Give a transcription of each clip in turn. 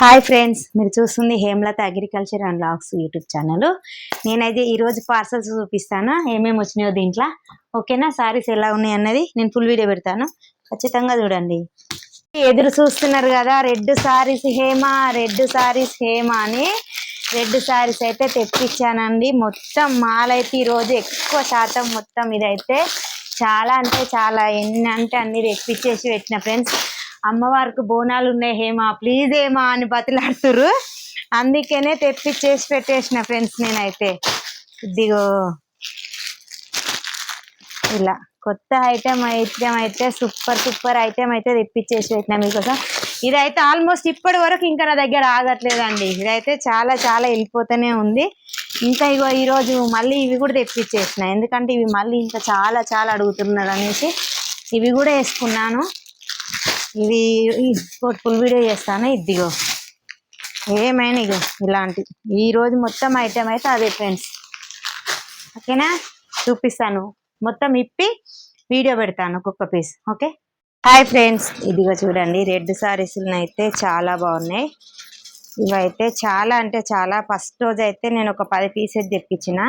Hi friends మీరు చూస్తుంది Hemalatha agriculture and vlogs YouTube channel నేనైతే ఈరోజు పార్సల్స్ చూపిస్తాను. ఏమేమి వచ్చినాయో దీంట్లో. ఓకేనా? సారీస్ ఎలా ఉన్నాయి అన్నది నేను ఫుల్ వీడియో పెడతాను. ఖచ్చితంగా చూడండి. ఎదురు చూస్తున్నారు కదా red sarees Hema red sarees Hema అని. రెడ్ సారీస్ అయితే తెప్పించానండి. మొత్తం మాలైతే ఈరోజు ఎక్కువ శాతం మొత్తం ఇదైతే చాలా అంటే చాలా ఎన్ని అంటే అన్ని తెప్పించేసి పెట్టిన ఫ్రెండ్స్ అమ్మవారికి బోనాలు ఉన్నాయి హేమా ప్లీజ్ ఏమా అని బతిలాడుతురు అందుకనే తెప్పించేసి పెట్టేసిన ఫ్రెండ్స్ నేనైతే. ఇదిగో. ఇలా కొత్త ఐటెం ఐటెం అయితే సూపర్ సూపర్ ఐటెం అయితే తెప్పించేసి పెట్టినా మీకోసం. ఇదైతే ఆల్మోస్ట్ ఇప్పటి వరకు ఇంకా నా దగ్గర ఆగట్లేదండి. ఇదైతే చాలా చాలా వెళ్ళిపోతూనే ఉంది. ఇంకా ఇగో ఈరోజు మళ్ళీ ఇవి కూడా తెప్పించేసిన ఎందుకంటే ఇవి మళ్ళీ ఇంకా చాలా చాలా అడుగుతున్నారు అనేసి ఇవి కూడా వేసుకున్నాను. ఇవి ఫుల్ వీడియో చేస్తాను ఇదిగో. ఏమైనా ఇగో ఇలాంటి. ఈ రోజు మొత్తం ఐటెం అయితే అదే ఫ్రెండ్స్ ఓకేనా చూపిస్తాను. మొత్తం ఇప్పి వీడియో పెడతాను ఒక్కొక్క పీస్ ఓకే హాయ్ ఫ్రెండ్స్ ఇదిగో చూడండి రెడ్ సారీస్లు అయితే చాలా బాగున్నాయి. ఇవైతే చాలా అంటే చాలా. ఫస్ట్ రోజు అయితే నేను ఒక పది పీసెస్ తెప్పించిన.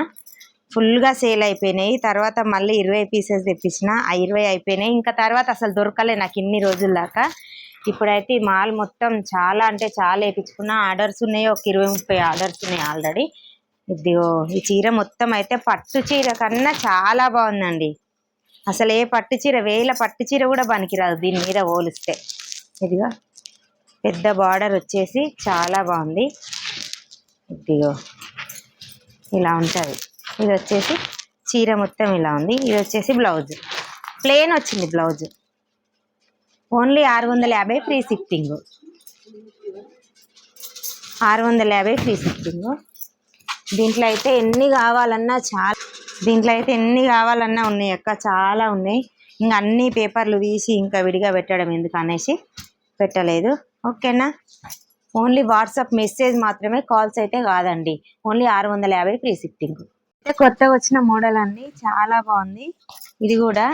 ఫుల్గా సేల్ అయిపోయినాయి. తర్వాత మళ్ళీ ఇరవై పీసెస్ తెప్పించిన ఆ ఇరవై అయిపోయినాయి. ఇంకా తర్వాత అసలు దొరకలే నాకు ఇన్ని రోజుల దాకా. ఇప్పుడైతే ఈ మాల్ మొత్తం చాలా అంటే చాలా వేయించుకున్న ఆర్డర్స్ ఉన్నాయి ఒక ఇరవై ముప్పై ఆర్డర్స్ ఉన్నాయి ఆల్రెడీ. ఇదిగో ఈ చీర మొత్తం అయితే పట్టు చీర కన్నా చాలా బాగుందండి. అసలు ఏ పట్టు చీర వేల పట్టు చీర కూడా పనికిరాదు దీని మీద పోలిస్తే. ఇదిగో పెద్ద బార్డర్ వచ్చేసి చాలా బాగుంది. ఇదిగో ఇలా ఉంటుంది. ఇది వచ్చేసి చీర మొత్తం ఇలా ఉంది. ఇది వచ్చేసి బ్లౌజ్. ప్లేన్ వచ్చింది బ్లౌజ్. ఓన్లీ ఆరు వందల యాభై ఫ్రీ షిప్పింగ్. ఆరు వందల యాభై ఫ్రీ షిప్పింగ్. దీంట్లో అయితే ఎన్ని కావాలన్నా చాలా దీంట్లో అయితే ఎన్ని కావాలన్నా ఉన్నాయి అక్క చాలా ఉన్నాయి. ఇంకా అన్ని పేపర్లు తీసి ఇంకా విడిగా పెట్టడం ఎందుకు అనేసి పెట్టలేదు. ఓకేనా? ఓన్లీ వాట్సాప్ మెసేజ్ మాత్రమే కాల్స్ అయితే కాదండి. ఓన్లీ ఆరు వందల యాభై ఫ్రీ షిప్పింగ్. అయితే కొత్తగా వచ్చిన మోడల్ అండి చాలా బాగుంది. ఇది కూడా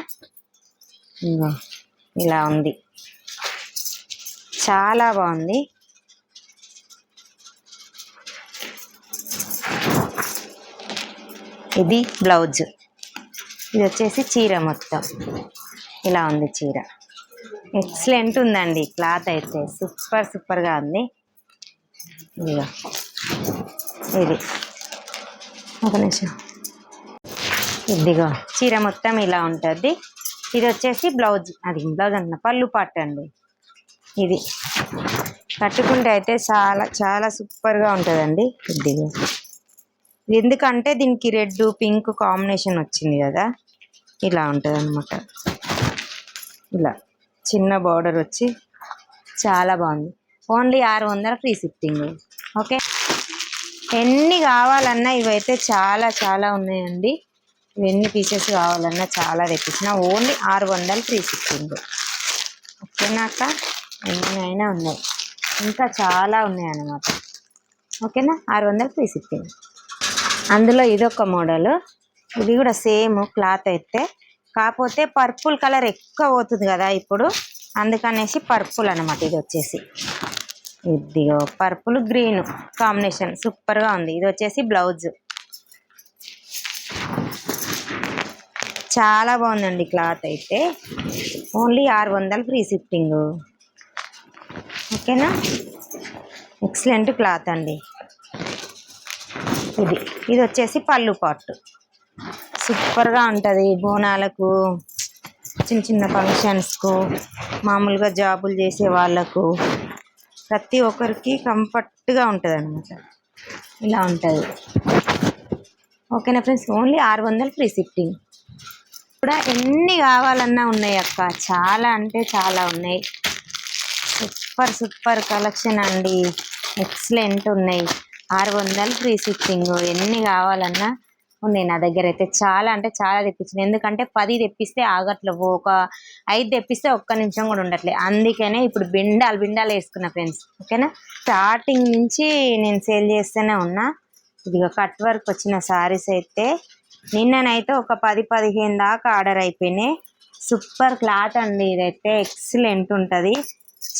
ఇలా ఉంది. చాలా బాగుంది. ఇది బ్లౌజ్. ఇది వచ్చేసి చీర మొత్తం. ఇలా ఉంది చీర. ఎక్సలెంట్ ఉందండి. క్లాత్ అయితే సూపర్ సూపర్గా ఉంది. ఇదిగో ఇది. ఒక నిమిషం. ఇదిగో చీర మొత్తం ఇలా ఉంటుంది. ఇది వచ్చేసి బ్లౌజ్. అది బ్లౌజ్ అంటున్నా పళ్ళు పాట అండి. ఇది. కట్టుకుంటే అయితే చాలా చాలా సూపర్గా ఉంటుందండి. ఇదిగో. ఎందుకంటే దీనికి రెడ్ పింక్ కాంబినేషన్ వచ్చింది కదా. ఇలా ఉంటుంది అనమాట ఇలా చిన్న బార్డర్ వచ్చి చాలా బాగుంది. ఓన్లీ ఆరు వందల ఫ్రీ షిప్పింగ్ ఓకే? ఎన్ని కావాలన్నా ఇవైతే చాలా చాలా ఉన్నాయండి. ఎన్ని పీసెస్ కావాలన్నా చాలా తెప్పించిన. ఓన్లీ ఆరు వందలు త్రీ షిప్పింగ్ ఓకేనాక ఎన్ని అయినా ఉన్నాయి. ఇంకా చాలా ఉన్నాయి అన్నమాట ఓకేనా? ఆరు వందలు త్రీ షిప్పింగ్ అందులో ఇదొక మోడల్. ఇది కూడా సేమ్ క్లాత్ అయితే. కాకపోతే పర్పుల్ కలర్ ఎక్కువ పోతుంది కదా ఇప్పుడు. అందుకనేసి పర్పుల్ అన్నమాట ఇది వచ్చేసి. ఇదిగో పర్పుల్ గ్రీన్ కాంబినేషన్ సూపర్గా ఉంది. ఇది వచ్చేసి బ్లౌజ్. చాలా బాగుందండి క్లాత్ అయితే. ఓన్లీ ఆరు వందలు ఫ్రీ షిఫ్టింగ్ ఓకేనా? ఎక్సలెంట్ క్లాత్ అండి. ఇది ఇది వచ్చేసి పళ్ళు పాటు. సూపర్గా ఉంటుంది బోనాలకు చిన్న చిన్న ఫంక్షన్స్కు మామూలుగా జాబులు చేసే వాళ్ళకు. ప్రతి ఒక్కరికి కంఫర్ట్గా ఉంటుంది అనమాట ఇలా ఉంటుంది. ఓకేనా ఫ్రెండ్స్? ఓన్లీ ఆరు వందలు ఫ్రీ సిఫ్టింగ్ కూడా ఎన్ని కావాలన్నా ఉన్నాయి అక్క. చాలా అంటే చాలా ఉన్నాయి. సూపర్ సూపర్ కలెక్షన్ అండి. ఎక్సలెంట్ ఉన్నాయి. ఆరు వందలు ఫ్రీ సిఫ్టింగ్ ఎన్ని కావాలన్నా ఉన్నాయి నా దగ్గర అయితే. చాలా అంటే చాలా తెప్పించింది ఎందుకంటే పది తెప్పిస్తే ఆగట్లేవు. ఒక ఐదు తెప్పిస్తే ఒక్క నిమిషం కూడా ఉండట్లేదు అందుకనే ఇప్పుడు బిండాలు బిండాలు వేసుకున్నా ఫ్రెండ్స్. ఓకేనా? స్టార్టింగ్ నుంచి నేను సేల్ చేస్తూనే ఉన్నా. ఇదిగో కట్ వర్క్ వచ్చిన సారీస్ అయితే నిన్ననైతే ఒక పది పదిహేను దాకా ఆర్డర్ అయిపోయినాయి. సూపర్ క్లాత్ అండి ఇదైతే. ఎక్సలెంట్ ఉంటుంది.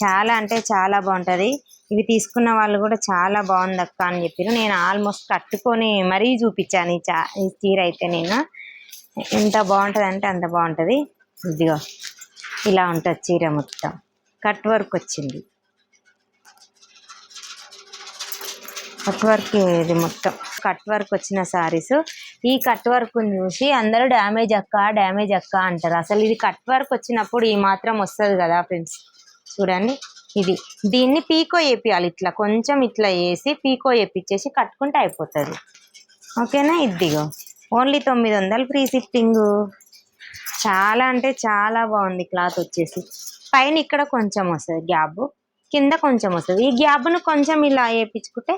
చాలా అంటే చాలా బాగుంటుంది. ఇవి తీసుకున్న వాళ్ళు కూడా చాలా బాగుంది అక్క అని చెప్పారు నేను ఆల్మోస్ట్ కట్టుకొని మరీ చూపించాను ఈ చా ఈ చీర అయితే నేను. ఎంత బాగుంటుంది అంటే అంత బాగుంటుంది. ఇదిగో ఇలా ఉంటుంది చీర మొత్తం. కట్ వర్క్ వచ్చింది. కట్ వర్క్ ఇది మొత్తం. కట్ వర్క్ వచ్చిన సారీస్ ఈ కట్ వర్క్ చూసి అందరూ డ్యామేజ్ అక్క డ్యామేజ్ అక్క అంటారు. అసలు ఇది కట్ వర్క్ వచ్చినప్పుడు ఈ మాత్రం వస్తుంది కదా ఫ్రెండ్స్ చూడండి ఇది. దీన్ని పీకో వేపియాలి ఇట్లా. కొంచెం ఇట్లా వేసి పీకో వేపించేసి కట్టుకుంటే అయిపోతుంది. ఓకేనా? ఇదిగో. ఓన్లీ తొమ్మిది వందలు ఫ్రీ సిట్టింగు చాలా అంటే చాలా బాగుంది క్లాత్ వచ్చేసి. పైన ఇక్కడ కొంచెం వస్తుంది గ్యాప్. కింద కొంచెం వస్తుంది. ఈ గ్యాప్ను కొంచెం ఇలా వేపించుకుంటే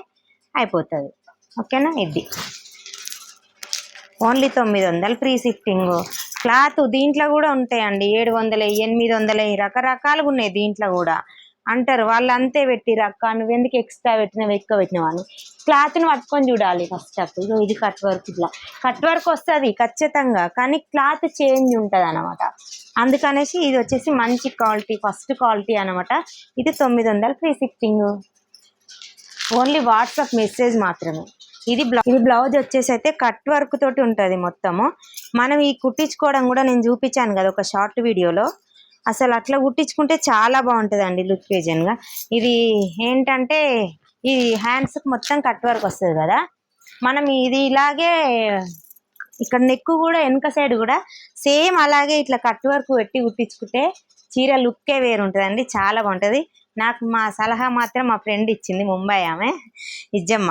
అయిపోతుంది. ఓకేనా? ఇది. ఓన్లీ తొమ్మిది వందలు ఫ్రీ షిఫ్టింగ్ క్లాత్ దీంట్లో కూడా ఉంటాయండి. ఏడు వందలు ఎనిమిది వందలు రకరకాలుగా ఉన్నాయి దీంట్లో కూడా. అంటారు. వాళ్ళు అంతే పెట్టి రక్క నువ్వు ఎందుకు ఎక్స్ట్రా పెట్టినావు? ఎక్కువ పెట్టినావు అని. క్లాత్ని పట్టుకొని చూడాలి ఫస్ట్ అప్ ఇదో ఇది కట్ వర్క్ ఇట్లా. కట్ వర్క్ వస్తుంది ఖచ్చితంగా. కానీ క్లాత్ చేంజ్ ఉంటుంది అనమాట అందుకనేసి ఇది వచ్చేసి మంచి క్వాలిటీ ఫస్ట్ క్వాలిటీ అనమాట ఇది తొమ్మిది వందలు ఫ్రీ ఓన్లీ వాట్సాప్ మెసేజ్ మాత్రమే. ఇది బ్లౌ ఇది బ్లౌజ్ వచ్చేసి అయితే కట్ వర్క్ తోటి ఉంటుంది మొత్తము. మనం ఈ కుట్టించుకోవడం కూడా నేను చూపించాను కదా ఒక షార్ట్ వీడియోలో అసలు అట్లా కుట్టించుకుంటే చాలా బాగుంటుందండి లుక్గా. ఇది ఏంటంటే ఈ హ్యాండ్స్ మొత్తం కట్ వర్క్ వస్తుంది కదా. మనం ఇది ఇలాగే ఇక్కడ నెక్ కూడా వెనక సైడ్ కూడా సేమ్ అలాగే ఇట్లా కట్ వర్క్ పెట్టి కుట్టించుకుంటే చీర లుక్కే వేరు ఉంటుందండి చాలా బాగుంటుంది. నాకు మా సలహా మాత్రం మా ఫ్రెండ్ ఇచ్చింది ముంబై ఆమె ఇజ్జమ్మ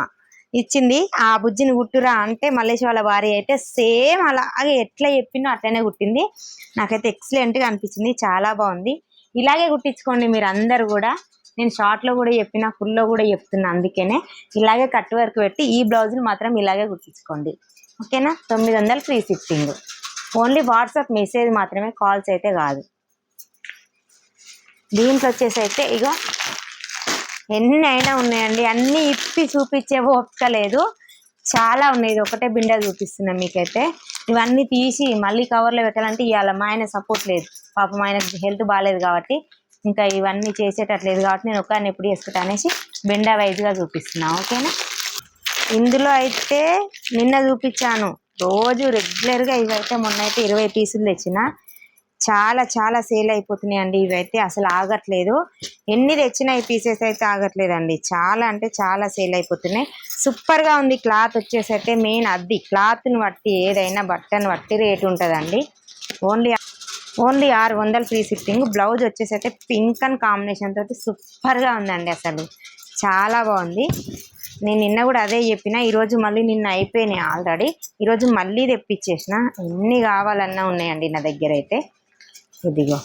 ఇచ్చింది. ఆ బుజ్జిని గుట్టురా అంటే మల్లేష్ వాళ్ళ భార్య అయితే సేమ్ అలాగే ఎట్లా చెప్పిందో అట్లనే కుట్టింది. నాకైతే ఎక్సలెంట్గా అనిపించింది. చాలా బాగుంది. ఇలాగే కుట్టించుకోండి మీరు అందరు కూడా. నేను షార్ట్లో కూడా చెప్పిన ఫుల్లో కూడా చెప్తున్నా అందుకనే. ఇలాగే కట్ వర్క్ పెట్టి ఈ బ్లౌజులు మాత్రం ఇలాగే కుట్టించుకోండి. ఓకేనా? తొమ్మిది వందలు free shifting only WhatsApp message మాత్రమే కాల్స్ అయితే కాదు. దీంట్లో వచ్చేసి అయితే ఇగో ఎన్ని అయినా ఉన్నాయండి. అన్ని ఇప్పి చూపించే ఓపిక లేదు చాలా ఉన్నాయి. ఇది ఒకటే బిండా చూపిస్తున్నాను మీకైతే. ఇవన్నీ తీసి మళ్ళీ కవర్లో పెట్టాలంటే ఇవాళ మా ఆయన సపోర్ట్ లేదు. పాపం ఆయన హెల్త్ బాగాలేదు కాబట్టి ఇంకా ఇవన్నీ చేసేటట్లేదు కాబట్టి నేను ఒకరిని ఎప్పుడు చేసుకుంటా అనేసి బెండ వైజ్గా చూపిస్తున్నా. ఓకేనా? ఇందులో అయితే నిన్న చూపించాను. రోజు రెగ్యులర్గా ఇవైతే మొన్న అయితే ఇరవై పీసులు తెచ్చిన. చాలా చాలా సేల్ అయిపోతున్నాయి అండి ఇవైతే అసలు ఆగట్లేదు. ఎన్ని తెచ్చినా ఈ పీసెస్ అయితే ఆగట్లేదండి. చాలా అంటే చాలా సేల్ అయిపోతున్నాయి. సూపర్గా ఉంది క్లాత్ వచ్చేసి అయితే మెయిన్ అద్ది. క్లాత్ని బట్టి ఏదైనా బట్టను బట్టి రేట్ ఉంటుందండి. ఓన్లీ ఓన్లీ ఆరు వందలు ఫ్రీ షిప్పింగ్. బ్లౌజ్ వచ్చేసి అయితే పింక్ అండ్ కాంబినేషన్ తోటి సూపర్గా ఉందండి అసలు. చాలా బాగుంది. నేను నిన్న కూడా అదే చెప్పిన. ఈరోజు మళ్ళీ నిన్న అయిపోయినాయి ఆల్రెడీ. ఈరోజు మళ్ళీ తెప్పించేసిన. ఎన్ని కావాలన్నా ఉన్నాయండి నా దగ్గర అయితే. ఇదిగో.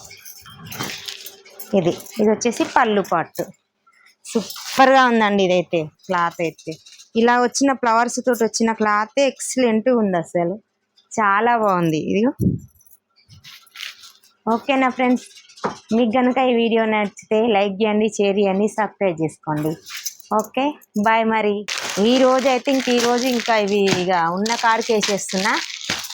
ఇది. ఇది వచ్చేసి పళ్ళు పాటు. సూపర్గా ఉందండి ఇదైతే క్లాత్ అయితే. ఇలా వచ్చిన ఫ్లవర్స్ తోటి వచ్చిన క్లాత్ ఎక్సలెంట్ ఉంది అసలు. చాలా బాగుంది. ఇదిగో. ఓకేనా ఫ్రెండ్స్. మీకు కనుక ఈ వీడియో నచ్చితే లైక్ చేయండి షేర్ చేయండి సబ్స్క్రైబ్ చేసుకోండి. ఓకే. బాయ్ మరి. ఈ రోజు అయితే ఇంక ఈరోజు ఇంకా ఇవి ఇక ఉన్న కాడికి వేసేస్తున్నా.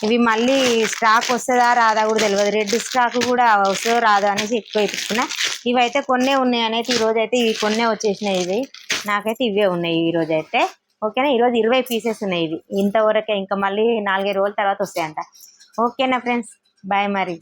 ఇవి మళ్ళీ స్టాక్ వస్తుందా రాదా కూడా తెలియదు రెడ్ స్టాక్ కూడా వస్తుందో రాదా అనేసి ఎక్కువ ఇస్తున్నా ఇవైతే కొన్నే ఉన్నాయి అనేది ఈ అయితే ఇవి కొన్నే వచ్చేసినాయి ఇవి. నాకైతే ఇవే ఉన్నాయి ఈరోజు అయితే ఓకేనా? ఈరోజు ఇరవై పీసెస్ ఉన్నాయి ఇవి. ఇంతవరకే ఇంకా మళ్ళీ నాలుగైదు రోజుల తర్వాత వస్తాయంట. ఓకేనా ఫ్రెండ్స్? బాయ్ మరి.